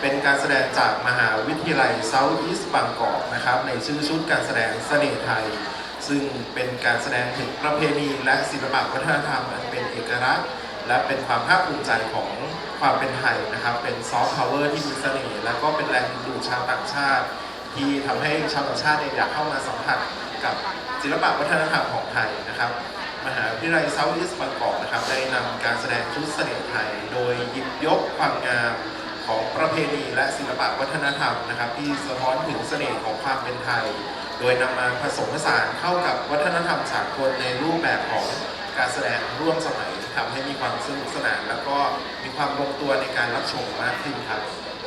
เป็นการแสดงจากมหาวิทยาลัยเซาท์อีสต์บางกอกนะครับ ในชื่อชุดการแสดงเสน่ห์ไทย ซึ่งเป็นการแสดงถึงประเพณีและศิลปะวัฒนธรรมอันเป็นเอกลักษณ์ และเป็นความภาคภูมิใจของความเป็นไทยนะครับ เป็นซอฟต์พาวเวอร์ที่มีเสน่ห์และก็เป็นแรงดึงดูดชาวต่างชาติ ที่ทำให้ชาวต่างชาติอยากเข้ามาสัมผัสกับศิลปะวัฒนธรรมของไทยนะครับมหาวิทยาลัยเซาท์อีสต์บางกอกนะครับได้นำการแสดงชุดเสน่ห์ไทย โดยหยิบยกความงาม ของประเพณีและศิลปะวัฒนธรรมนะครับ ที่สะท้อนถึงเสน่ห์ของความเป็นไทย โดยนำมาผสมผสานเข้ากับวัฒนธรรมสากลในรูปแบบของการแสดงร่วมสมัยทำให้มีความสนุกสนาน แล้วก็มีความลงตัวในการรับชมมากขึ้นครับ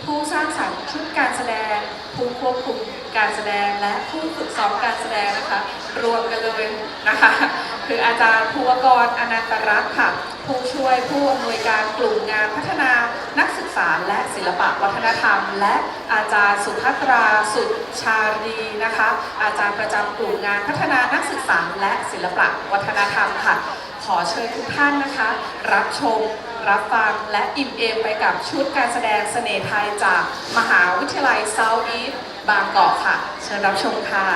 ผู้สร้างสรรค์ชุดการแสดงผู้ควบคุมการแสดงและผู้ฝึกซ้อมการแสดงนะคะ รวมกันเลยนะคะ คืออาจารย์ภูวกรอนันตรักษ์ค่ะ ผู้ช่วยผู้อำนวยการกลุ่มงานพัฒนานักศึกษาและศิลปะวัฒนธรรม และอาจารย์สุภัตราสุชารีนะคะ อาจารย์ประจำกลุ่มงานพัฒนานักศึกษาและศิลปะวัฒนธรรมค่ะ ขอเชิญทุกท่านนะคะ รับชมรับฟังและอิ่มเอมไปกับชุดการแสดงเสน่ห์ไทยจากมหาวิทยาลัยเซาท์อีสต์บางกอกค่ะ เชิญรับชมค่ะ